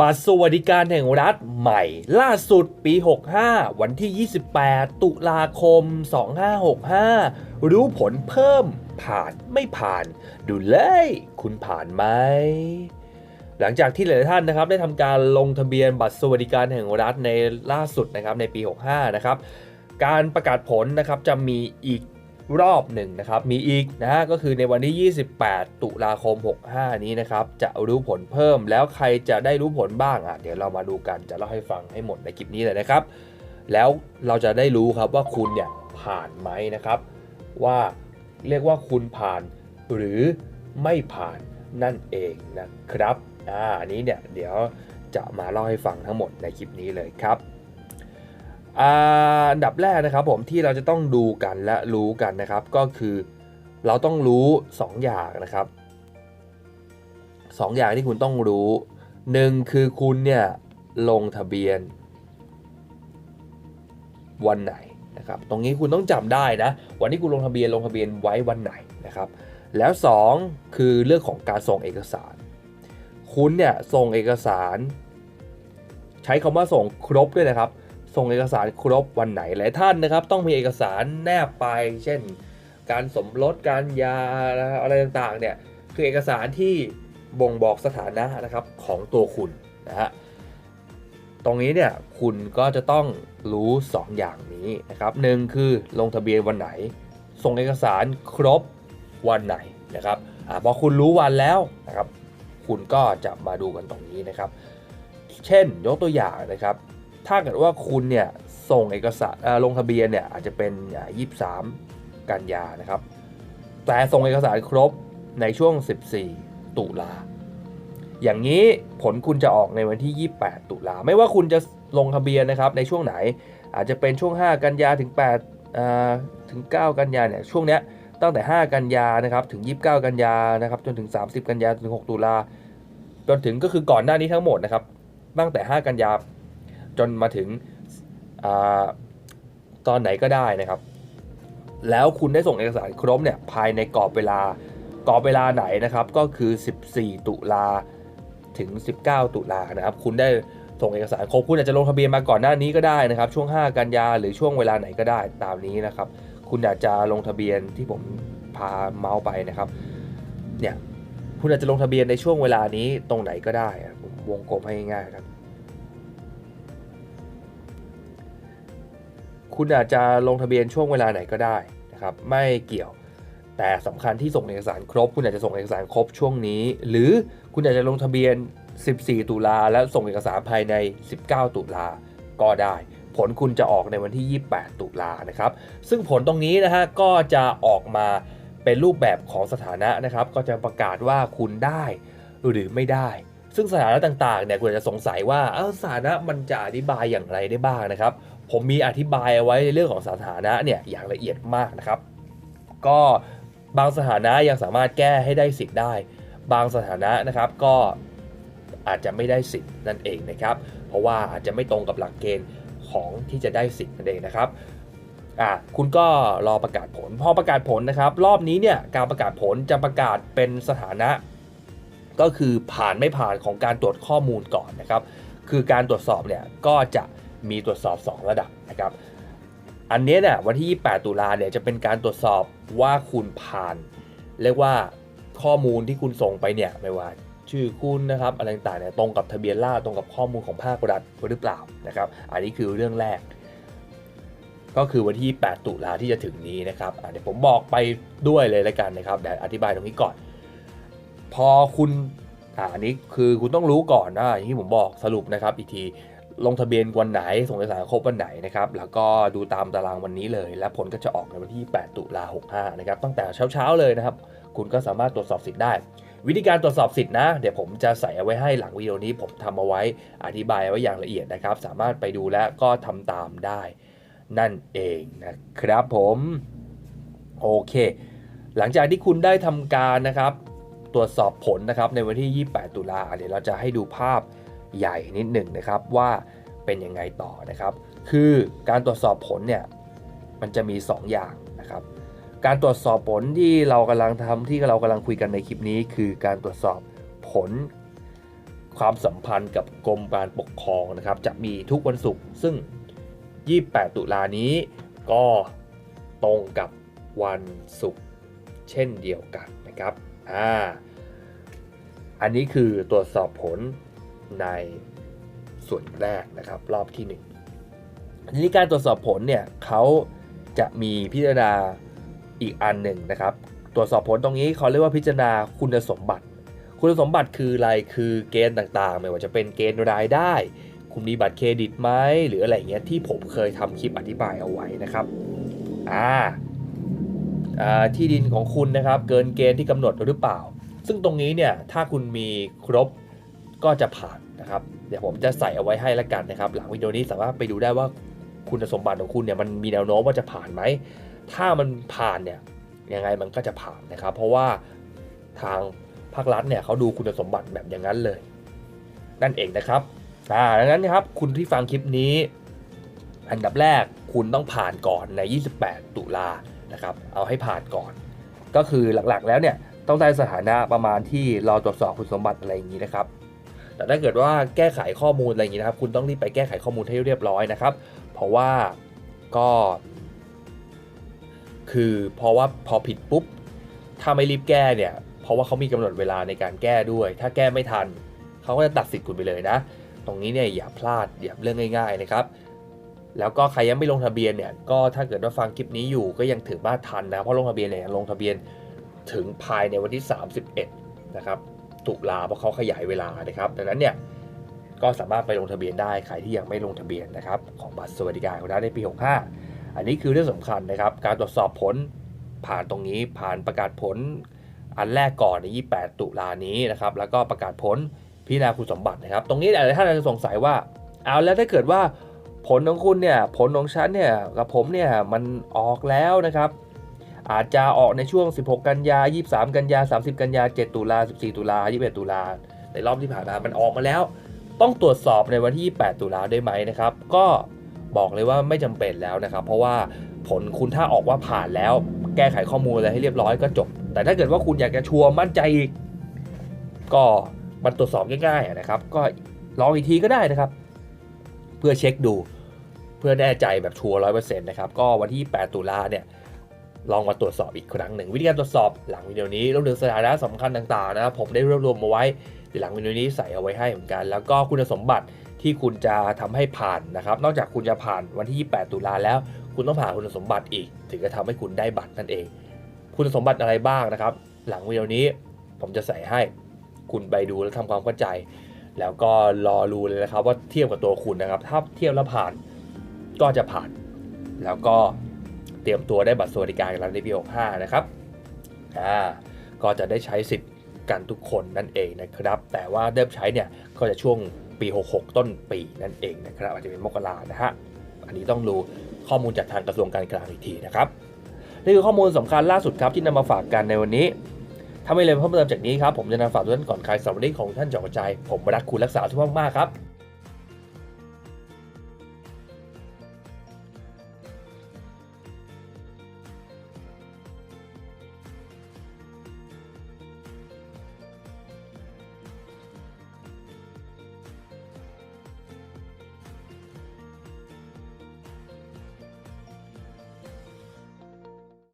บัตรสวัสดิการแห่งรัฐใหม่ ล่าสุดปี 65 วันที่ 28 ตุลาคม 2565 รู้ผลเพิ่มผ่านไม่ผ่าน ดูเลย คุณผ่านไหมหลังจากที่หลายท่านนะครับได้ทำการลงทะเบียนบัตรสวัสดิการแห่งรัฐในล่าสุดนะครับในปี 65 นะครับการประกาศผลนะครับจะมีอีก รอบหนึ่งนะครับ มีอีกนะฮะก็คือในวันที่ 28 ตุลาคม 65 นี้นะครับ จะรู้ผลเพิ่มแล้วใครจะได้รู้ผลบ้างอะเดี๋ยวเรามาดูกันจะเล่าให้ฟังให้หมดในคลิปนี้เลยนะครับ แล้วเราจะได้รู้ครับว่าคุณเนี่ยผ่านไหมนะครับ ว่าเรียกว่าคุณผ่านหรือไม่ผ่านนั่นเองนะครับอ่าอันนี้เนี่ยเดี๋ยวจะมาเล่าให้ฟังทั้งหมดในคลิปนี้เลยครับ อันดับแรกนะครับผมที่เราจะต้องดูกันและรู้กันนะครับ ก็คือเราต้องรู้ 2 อย่างนะครับ 2 อย่างที่คุณต้องรู้หนึ่งคือคุณเนี่ยลงทะเบียน วันไหนนะครับ ตรงนี้คุณต้องจำได้นะ วันที่คุณลงทะเบียนลงทะเบียนไว้วันไหนนะครับ แล้ว 2 คือเรื่องของการส่งเอกสาร คุณเนี่ยส่งเอกสาร ใช้คำว่าส่งครบด้วยนะครับ ส่งเอกสารครบวันไหนหลายท่านนะครับ ต้องมีเอกสารแนบไป เช่น การสมรสการยาอะไรต่างๆเนี่ยคือเอกสารที่บ่งบอกสถานะนะครับของตัวคุณนะฮะตรงนี้เนี่ยคุณก็จะต้องรู้ 2 อย่างนี้นะครับหนึ่งคือลงทะเบียนวันไหน ส่งเอกสารครบวันไหนนะครับอพอคุณรู้วันแล้วนะครับ คุณก็จะมาดูกันตรงนี้นะครับ เช่นยกตัวอย่างนะครับ ถ้าเกิดว่าคุณเนี่ยส่งเอกสารลงทะเบียนเนี่ยอาจจะเป็นอ่า23กันยานะครับ แต่ส่งเอกสารครบในช่วง 14 ตุลา อย่างนี้ผลคุณจะออกในวันที่ 28 ตุลา ไม่ว่าคุณจะลงทะเบียนนะครับในช่วงไหน อาจจะเป็นช่วง 5 กันยาถึง8ถึง 9 กันยาเนี่ยช่วงเนี้ยตั้งแต่ 5 กันยานะครับถึง 29 กันยานะครับจนถึง 30 กันยาถึง 6 ตุลาจนถึงก็คือก่อนหน้านี้ทั้งหมดนะครับตั้งแต่ 5 กันยา จนมาถึงอตอนไหนก็ได้นะครับ แล้วคุณได้ส่งเอกสารครบเนี่ยภายในกรอบเวลากรอบเวลาไหนนะครับก็คือ 14 ตุลาถึง 19 ตุลานะครับ คุณได้ส่งเอกสารครบคุณอาจจะลงทะเบียนมาก่อนหน้านี้ก็ได้นะครับ ช่วง 5 กันยาหรือช่วงเวลาไหนก็ได้ตามนี้นะครับ คุณอาจจะลงทะเบียนที่ผมพาเมาส์ไปนะครับเนี่ยคุณอาจจะลงทะเบียนในช่วงเวลานี้ตรงไหนก็ได้ผมวงกลมให้ง่ายครับ คุณอาจจะลงทะเบียนช่วงเวลาไหนก็ได้นะครับไม่เกี่ยว แต่สำคัญที่ส่งเอกสารครบ คุณอาจจะส่งเอกสารครบช่วงนี้ หรือคุณอาจจะลงทะเบียน 14 ตุลาแล้วส่งเอกสารภายใน 19 ตุลาก็ได้ ผลคุณจะออกในวันที่ 28 ตุลานะครับซึ่งผลตรงนี้นะฮะก็จะออกมาเป็นรูปแบบของสถานะนะครับ ก็จะประกาศว่าคุณได้หรือไม่ได้ ซึ่งสถานะต่างๆเนี่ยคุณอาจจะสงสัยว่าเออสถานะมันจะอธิบายอย่างไรได้บ้างนะครับผมมีอธิบายเอาไว้ในเรื่องของสถานะเนี่ยอย่างละเอียดมากนะครับ ก็บางสถานะยังสามารถแก้ให้ได้สิทธิ์ได้ บางสถานะนะครับก็อาจจะไม่ได้สิทธิ์นั่นเองนะครับ เพราะว่าอาจจะไม่ตรงกับหลักเกณฑ์ของที่จะได้สิทธิ์นั่นเองนะครับอะคุณก็รอประกาศผล พอประกาศผลนะครับ รอบนี้เนี่ยการประกาศผลจะประกาศเป็นสถานะ ก็คือผ่านไม่ผ่านของการตรวจข้อมูลก่อนนะครับ คือการตรวจสอบเนี่ยก็จะ มีตรวจสอบ 2 ระดับนะครับ อันนี้เนี่ยวันที่ 28 ตุลาเนี่ยจะเป็นการตรวจสอบว่าคุณผ่าน เรียกว่าข้อมูลที่คุณส่งไปเนี่ยไม่ว่าชื่อคุณนะครับอะไรต่างๆเนี่ยตรงกับทะเบียนราตรงกับข้อมูลของภาครัฐหรือเปล่านะครับ อันนี้คือเรื่องแรก ก็คือวันที่ 8 ตุลาที่จะถึงนี้นะครับอะเดี๋ยวผมบอกไปด้วยเลยแล้วกันนะครับเดี๋ยวอธิบายตรงนี้ก่อน พอคุณอ่าอันนี้คือคุณต้องรู้ก่อนนะอย่างที่ผมบอกสรุปนะครับอีกที ลงทะเบียนวันไหน ส่งเอกสารครบวันไหนนะครับ แล้วก็ดูตามตารางวันนี้เลย และผลก็จะออกในวันที่ 8 ตุลา65 นะครับ ตั้งแต่เช้าๆเลยนะครับ คุณก็สามารถตรวจสอบสิทธิ์ได้ วิธีการตรวจสอบสิทธิ์นะ เดี๋ยวผมจะใส่เอาไว้ให้หลังวิดีโอนี้ ผมทำเอาไว้อธิบายไว้อย่างละเอียดนะครับ สามารถไปดูและก็ทำตามได้ นั่นเองนะครับผมโอเค หลังจากที่คุณได้ทำการนะครับ ตรวจสอบผลนะครับในวันที่ 28 ตุลาเดี๋ยวเราจะให้ดูภาพ ใหญ่นิดหนึ่งนะครับว่าเป็นยังไงต่อนะครับ คือการตรวจสอบผลเนี่ยมันจะมี 2 อย่างนะครับ การตรวจสอบผลที่เรากำลังทำที่เรากำลังคุยกันในคลิปนี้ คือการตรวจสอบผลความสัมพันธ์กับกรมการปกครองนะครับ จะมีทุกวันศุกร์ซึ่ง 28 ตุลานี้ก็ตรงกับวันศุกร์เช่นเดียวกันนะครับอ่าอันนี้คือตรวจสอบผล ในส่วนแรกนะครับรอบที่1ทีนี้การตรวจสอบผลเนี่ยเขาจะมีพิจารณาอีกอันหนึ่งนะครับ ตรวจสอบผลตรงนี้เขาเรียกว่าพิจารณาคุณสมบัติ คุณสมบัติคืออะไรคือเกณฑ์ต่างๆ ไม่ว่าจะเป็นเกณฑ์รายได้ คุณมีบัตรเครดิตไหมหรืออะไรเงี้ยที่ผมเคยทำคลิปอธิบายเอาไว้นะครับอ่าอ่าที่ดินของคุณนะครับเกินเกณฑ์ที่กำหนดหรือเปล่า ซึ่งตรงนี้เนี่ยถ้าคุณมีครบก็จะผ่าน นะครับ เดี๋ยวผมจะใส่เอาไว้ให้ละกันนะครับ หลังวิดีโอนี้สามารถไปดูได้ว่าคุณสมบัติของคุณเนี่ยมันมีแนวโน้มว่าจะผ่านไหม ถ้ามันผ่านเนี่ยยังไงมันก็จะผ่านนะครับ เพราะว่าทางภาครัฐเนี่ยเขาดูคุณสมบัติแบบอย่างนั้นเลย นั่นเองนะครับอ่าดังนั้นนะครับคุณที่ฟังคลิปนี้ อันดับแรกคุณต้องผ่านก่อนใน 28 ตุลานะครับเอาให้ผ่านก่อน ก็คือหลักๆแล้วเนี่ยต้องได้สถานะประมาณที่รอตรวจสอบคุณสมบัติอะไรอย่างนี้นะครับ แต่ถ้าเกิดว่าแก้ไขข้อมูลอะไรอย่างนี้นะครับ คุณต้องรีบไปแก้ไขข้อมูลให้เรียบร้อยนะครับ เพราะว่าก็ คือเพราะว่าพอผิดปุ๊บ ถ้าไม่รีบแก้เนี่ย เพราะว่าเขามีกำหนดเวลาในการแก้ด้วย ถ้าแก้ไม่ทัน เขาก็จะตัดสิทธิ์คุณไปเลยนะ ตรงนี้เนี่ยอย่าพลาดอย่าเรื่องง่าย ๆนะครับแล้วก็ใครยังไม่ลงทะเบียนเนี่ยก็ถ้าเกิดว่าฟังคลิปนี้อยู่ก็ยังถือว่าทันนะเพราะลงทะเบียนเนี่ยลงทะเบียนถึงภายในวันที่ 31 นะครับ ตุลาเพราะเขาขยายเวลานะครับ ดังนั้นเนี่ยก็สามารถไปลงทะเบียนได้ใครที่ยังไม่ลงทะเบียนนะครับของบัตรสวัสดิการของรัฐในปี 65 อันนี้คือเรื่องสำคัญนะครับ การตรวจสอบผลผ่านตรงนี้ผ่านประกาศผลอันแรกก่อนใน 28 ตุลานี้นะครับ แล้วก็ประกาศผลพิจารณาคุณสมบัตินะครับ ตรงนี้หลายท่านอาจจะสงสัยว่า เอาแล้วถ้าเกิดว่าผลของคุณเนี่ยผลของฉันเนี่ยกับผมเนี่ยมันออกแล้วนะครับ อาจจะออกในช่วง 16 กันยา 23 กันยา 30 กันยา 7 ตุลา 14 ตุลา 21 ตุลา ในรอบที่ผ่านมา มันออกมาแล้ว ต้องตรวจสอบในวันที่ 8 ตุลาได้ไหมนะครับ ก็บอกเลยว่าไม่จำเป็นแล้วนะครับ เพราะว่าผลคุณถ้าออกว่าผ่านแล้ว แก้ไขข้อมูลอะไรให้เรียบร้อยก็จบ แต่ถ้าเกิดว่าคุณอยากจะชัวร์มั่นใจอีก ก็มันตรวจสอบง่ายๆนะครับ ก็ลองอีกทีก็ได้นะครับ เพื่อเช็คดู เพื่อแน่ใจแบบชัวร์ร้อยเปอร์เซ็นต์นะครับ ก็วันที่ 8 ตุลาเนี่ย ลองมาตรวจสอบอีกครั้งหนึ่ง วิธีการตรวจสอบหลังวิดีโอนี้รวมถึงสถานะสำคัญต่างๆนะครับผมได้รวบรวมมาไว้หลังวิดีโอนี้ใส่เอาไว้ให้เหมือนกัน แล้วก็คุณสมบัติที่คุณจะทำให้ผ่านนะครับ นอกจากคุณจะผ่านวันที่ 28 ตุลาแล้ว คุณต้องผ่านคุณสมบัติอีก ถึงจะทำให้คุณได้บัตรนั่นเอง คุณสมบัติอะไรบ้างนะครับ หลังวิดีโอนี้ผมจะใส่ให้คุณไปดูแล้วทำความเข้าใจ แล้วก็รอรู้เลยนะครับ ว่าเทียบกับตัวคุณนะครับ ถ้าเทียบแล้วผ่านก็จะผ่าน แล้วก็ เตรียมตัวได้บัตรสวัสดิการรัฐในปี65นะครับอ่าก็จะได้ใช้สิทธิ์กันทุกคนนั่นเองนะครับ แต่ว่าเริ่มใช้เนี่ยก็จะช่วงปี 66 ต้นปีนั่นเองนะครับอาจจะเป็นมกรานะฮะอันนี้ต้องดูข้อมูลจากทางกระทรวงการคลังอีกทีนะครับนี่คือข้อมูลสำคัญล่าสุดครับที่นำมาฝากกันในวันนี้ถ้าไม่เลยเพิ่มเติมจากนี้ครับผมจะนำฝากทุกท่านก่อนใครสวัสดีของท่านจอกใจ ผมรักคุณรักษาทุกท่านมากครับ